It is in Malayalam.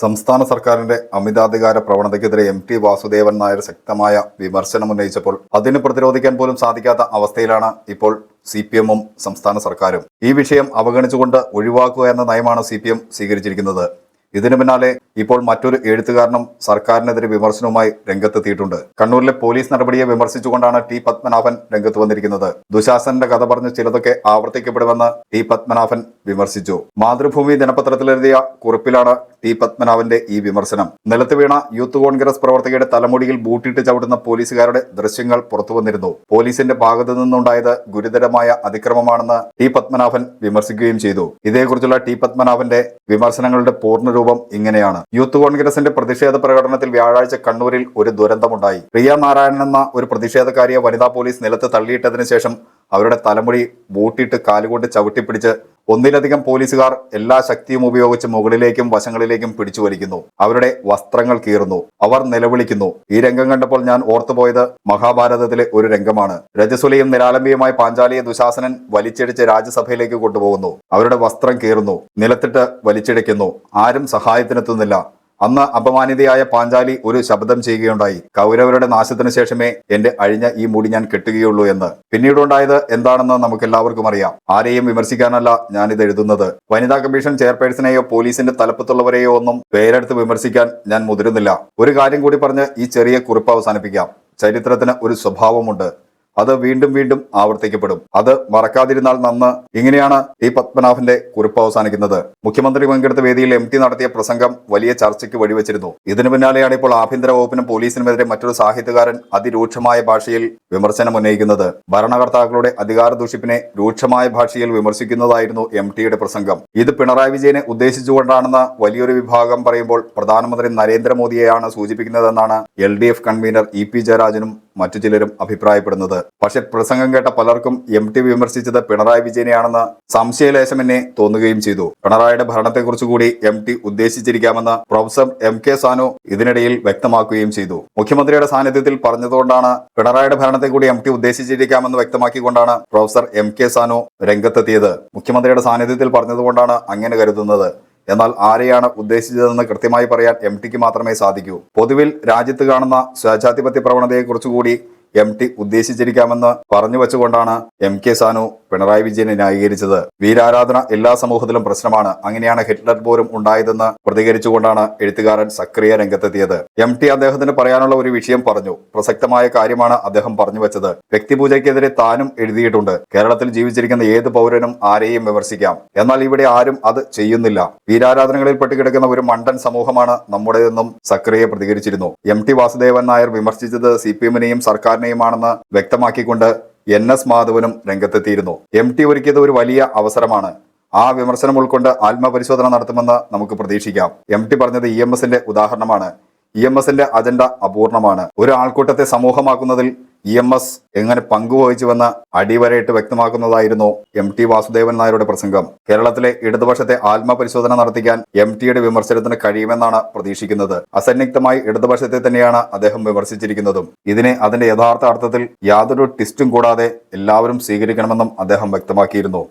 സംസ്ഥാന സർക്കാരിന്റെ അമിതാധികാര പ്രവണതയ്ക്കെതിരെ എം ടി വാസുദേവൻ നായർ ശക്തമായ വിമർശനം ഉന്നയിച്ചപ്പോൾ അതിന് പ്രതിരോധിക്കാൻ പോലും സാധിക്കാത്ത അവസ്ഥയിലാണ് ഇപ്പോൾ സി പി എമ്മും സംസ്ഥാന സർക്കാരും. ഈ വിഷയം അവഗണിച്ചുകൊണ്ട് ഒഴിവാക്കുക എന്ന നയമാണ് സി പി എം സ്വീകരിച്ചിരിക്കുന്നത്. ഇതിനു പിന്നാലെ ഇപ്പോൾ മറ്റൊരു എഴുത്തുകാരനും സർക്കാരിനെതിരെ വിമർശനവുമായി രംഗത്തെത്തിയിട്ടുണ്ട്. കണ്ണൂരിലെ പോലീസ് നടപടിയെ വിമർശിച്ചുകൊണ്ടാണ് ടി പത്മനാഭൻ രംഗത്ത് വന്നിരിക്കുന്നത്. ദുശാസനന്റെ കഥ പറഞ്ഞ് ചിലതൊക്കെ ആവർത്തിക്കപ്പെടുമെന്ന് ടി പത്മനാഭൻ വിമർശിച്ചു. മാതൃഭൂമി ദിനപത്രത്തിലെഴുതിയ കുറിപ്പിലാണ് ടി പത്മനാഭന്റെ ഈ വിമർശനം. നിലത്ത് വീണ യൂത്ത് കോൺഗ്രസ് പ്രവർത്തകയുടെ തലമുടിയിൽ ബൂട്ടിട്ട് ചവിടുന്ന പോലീസുകാരുടെ ദൃശ്യങ്ങൾ പുറത്തു വന്നിരുന്നു. പോലീസിന്റെ ഭാഗത്തു നിന്നുണ്ടായത് ഗുരുതരമായ അതിക്രമമാണെന്ന് ടി പത്മനാഭൻ വിമർശിക്കുകയും ചെയ്തു. ഇതേക്കുറിച്ചുള്ള ടി പത്മനാഭന്റെ വിമർശനങ്ങളുടെ പൂർണരൂപം ഇങ്ങനെയാണ്. യൂത്ത് കോൺഗ്രസിന്റെ പ്രതിഷേധ പ്രകടനത്തിൽ വ്യാഴാഴ്ച കണ്ണൂരിൽ ഒരു ദുരന്തമുണ്ടായി. പ്രിയ നാരായണൻ എന്ന ഒരു പ്രതിഷേധക്കാരിയെ വനിതാ പോലീസ് നിലത്ത് തള്ളിയിട്ടതിനു ശേഷം അവരുടെ തലമുടി ബൂട്ടിട്ട് കാലുകൊണ്ട് ചവിട്ടിപ്പിടിച്ച് ഒന്നിലധികം പോലീസുകാർ എല്ലാ ശക്തിയും ഉപയോഗിച്ച് മുകളിലേക്കും വശങ്ങളിലേക്കും പിടിച്ചു വലിക്കുന്നു. അവരുടെ വസ്ത്രങ്ങൾ കീറുന്നു. അവർ നിലവിളിക്കുന്നു. ഈ രംഗം കണ്ടപ്പോൾ ഞാൻ ഓർത്തുപോയത് മഹാഭാരതത്തിലെ ഒരു രംഗമാണ്. രജസുലയും നിരാലംബിയുമായി പാഞ്ചാലിയെ ദുശാസനൻ വലിച്ചിടിച്ച് രാജ്യസഭയിലേക്ക് കൊണ്ടുപോകുന്നു. അവരുടെ വസ്ത്രം കീറുന്നു. നിലത്തിട്ട് വലിച്ചിടിക്കുന്നു ആരും സഹായത്തിനെത്തുന്നില്ല. അന്ന് അപമാനിതയായ പാഞ്ചാലി ഒരു ശബ്ദം ചെയ്യുകയുണ്ടായി. കൗരവരുടെ നാശത്തിന് ശേഷമേ എന്റെ അഴിഞ്ഞ ഈ മുടി ഞാൻ കെട്ടുകയുള്ളൂ എന്ന്. പിന്നീടുണ്ടായത് എന്താണെന്ന് നമുക്ക് എല്ലാവർക്കും അറിയാം. ആരെയും വിമർശിക്കാനല്ല ഞാനിത് എഴുതുന്നത്. വനിതാ കമ്മീഷൻ ചെയർപേഴ്സണെയോ പോലീസിന്റെ തലപ്പത്തുള്ളവരെയോ ഒന്നും പേരെടുത്ത് വിമർശിക്കാൻ ഞാൻ മുതിരുന്നില്ല. ഒരു കാര്യം കൂടി പറഞ്ഞ് ഈ ചെറിയ കുറിപ്പ് അവസാനിപ്പിക്കാം. ചരിത്രത്തിന് ഒരു സ്വഭാവമുണ്ട്. അത് വീണ്ടും വീണ്ടും ആവർത്തിക്കപ്പെടും. അത് മറക്കാതിരുന്നാൽ നന്ന് ഇങ്ങനെയാണ് ടി പത്മനാഭന്റെ കുറിപ്പ് അവസാനിക്കുന്നത്. മുഖ്യമന്ത്രി പങ്കെടുത്ത വേദിയിൽ എം ടി നടത്തിയ പ്രസംഗം വലിയ ചർച്ചയ്ക്ക് വഴിവെച്ചിരുന്നു. ഇതിനു പിന്നാലെയാണ് ഇപ്പോൾ ആഭ്യന്തര വകുപ്പിനും പോലീസിനുമെതിരെ മറ്റൊരു സാഹിത്യകാരൻ അതിരൂക്ഷമായ ഭാഷയിൽ വിമർശനം ഉന്നയിക്കുന്നത്. ഭരണകർത്താക്കളുടെ അധികാര ദൂഷിപ്പിനെ രൂക്ഷമായ ഭാഷയിൽ വിമർശിക്കുന്നതായിരുന്നു എം ടിയുടെ പ്രസംഗം. ഇത് പിണറായി വിജയനെ ഉദ്ദേശിച്ചുകൊണ്ടാണെന്ന് വലിയൊരു വിഭാഗം പറയുമ്പോൾ പ്രധാനമന്ത്രി നരേന്ദ്രമോദിയെയാണ് സൂചിപ്പിക്കുന്നതെന്നാണ് L D F convenor E P ജയരാജനും മറ്റു ചിലരും അഭിപ്രായപ്പെടുന്നത്. പക്ഷെ പ്രസംഗം കേട്ട പലർക്കും എം ടി വിമർശിച്ചത് പിണറായി വിജയനെയാണെന്ന് സംശയലേശം എന്നെ തോന്നുകയും ചെയ്തു. പിണറായിയുടെ ഭരണത്തെക്കുറിച്ച് കൂടി എം ടി ഉദ്ദേശിച്ചിരിക്കാമെന്ന് പ്രൊഫസർ എം കെ സാനു ഇതിനിടയിൽ വ്യക്തമാക്കുകയും ചെയ്തു. മുഖ്യമന്ത്രിയുടെ സാന്നിധ്യത്തിൽ പറഞ്ഞതുകൊണ്ടാണ് പിണറായിയുടെ ഭരണത്തെ കൂടി എം ടി ഉദ്ദേശിച്ചിരിക്കാമെന്ന് വ്യക്തമാക്കിക്കൊണ്ടാണ് പ്രൊഫസർ എം കെ സാനു രംഗത്തെത്തിയത്. മുഖ്യമന്ത്രിയുടെ സാന്നിധ്യത്തിൽ പറഞ്ഞതുകൊണ്ടാണ് അങ്ങനെ കരുതുന്നത്. എന്നാൽ ആരെയാണ് ഉദ്ദേശിച്ചതെന്ന് കൃത്യമായി പറയാൻ എം ടിക്ക് മാത്രമേ സാധിക്കൂ. പൊതുവിൽ രാജ്യത്ത് കാണുന്ന സ്വേച്ഛാധിപത്യ പ്രവണതയെക്കുറിച്ചുകൂടി എം ടി ഉദ്ദേശിച്ചിരിക്കാമെന്ന് പറഞ്ഞു വെച്ചുകൊണ്ടാണ് എം കെ സാനു പിണറായി വിജയനെ ന്യായീകരിച്ചത്. വീരാരാധന എല്ലാ സമൂഹത്തിലും പ്രശ്നമാണ്. അങ്ങനെയാണ് ഹിറ്റ്ലർ പോലും ഉണ്ടായതെന്ന് പ്രതികരിച്ചുകൊണ്ടാണ് എഴുത്തുകാരൻ സക്രിയ രംഗത്തെത്തിയത്. എം ടി അദ്ദേഹത്തിന് പറയാനുള്ള ഒരു വിഷയം പറഞ്ഞു. പ്രസക്തമായ കാര്യമാണ് അദ്ദേഹം പറഞ്ഞു വെച്ചത്. വ്യക്തിപൂജയ്ക്കെതിരെ താനും എഴുതിയിട്ടുണ്ട്. കേരളത്തിൽ ജീവിച്ചിരിക്കുന്ന ഏത് പൗരനും ആരെയും വിമർശിക്കാം. എന്നാൽ ഇവിടെ ആരും അത് ചെയ്യുന്നില്ല. വീരാരാധനകളിൽ പെട്ടുകിടക്കുന്ന ഒരു മണ്ടൻ സമൂഹമാണ് നമ്മുടേതെന്നും സക്രിയ പ്രതികരിച്ചിരുന്നു. എം ടി വാസുദേവൻ നായർ വിമർശിച്ചത് സി പി എമ്മിനെയും സർക്കാരിനെയുമാണെന്ന് വ്യക്തമാക്കിക്കൊണ്ട് എൻ എസ് മാധവനും രംഗത്തെത്തിയിരുന്നു എം ടി ഒരുക്കിയത് ഒരു വലിയ അവസരമാണ് ആ വിമർശനം ഉൾക്കൊണ്ട് ആത്മപരിശോധന നടത്തുമെന്ന് നമുക്ക് പ്രതീക്ഷിക്കാം എം ടി പറഞ്ഞത് ഇ എം എസിന്റെ ഉദാഹരണമാണ് ഇ എം എസിന്റെ അജണ്ട അപൂർണമാണ് ഒരു ആൾക്കൂട്ടത്തെ സമൂഹമാക്കുന്നതിൽ ഇ എം എസ് എങ്ങനെ പങ്കുവഹിച്ചുവെന്ന് അടിവരയിട്ട് വ്യക്തമാക്കുന്നതായിരുന്നു എം ടി വാസുദേവൻ നായരുടെ പ്രസംഗം. കേരളത്തിലെ ഇടതുപക്ഷത്തെ ആത്മപരിശോധന നടത്തിക്കാൻ എം ടിയുടെ വിമർശനത്തിന് കഴിയുമെന്നാണ് പ്രതീക്ഷിക്കുന്നത്. അസന്നിഗ്ധമായി ഇടതുപക്ഷത്തെ തന്നെയാണ് അദ്ദേഹം വിമർശിച്ചിരിക്കുന്നതും. ഇതിനെ അതിന്റെ യഥാർത്ഥ അർത്ഥത്തിൽ യാതൊരു ട്വിസ്റ്റും കൂടാതെ എല്ലാവരും സ്വീകരിക്കണമെന്നും അദ്ദേഹം വ്യക്തമാക്കിയിരുന്നു.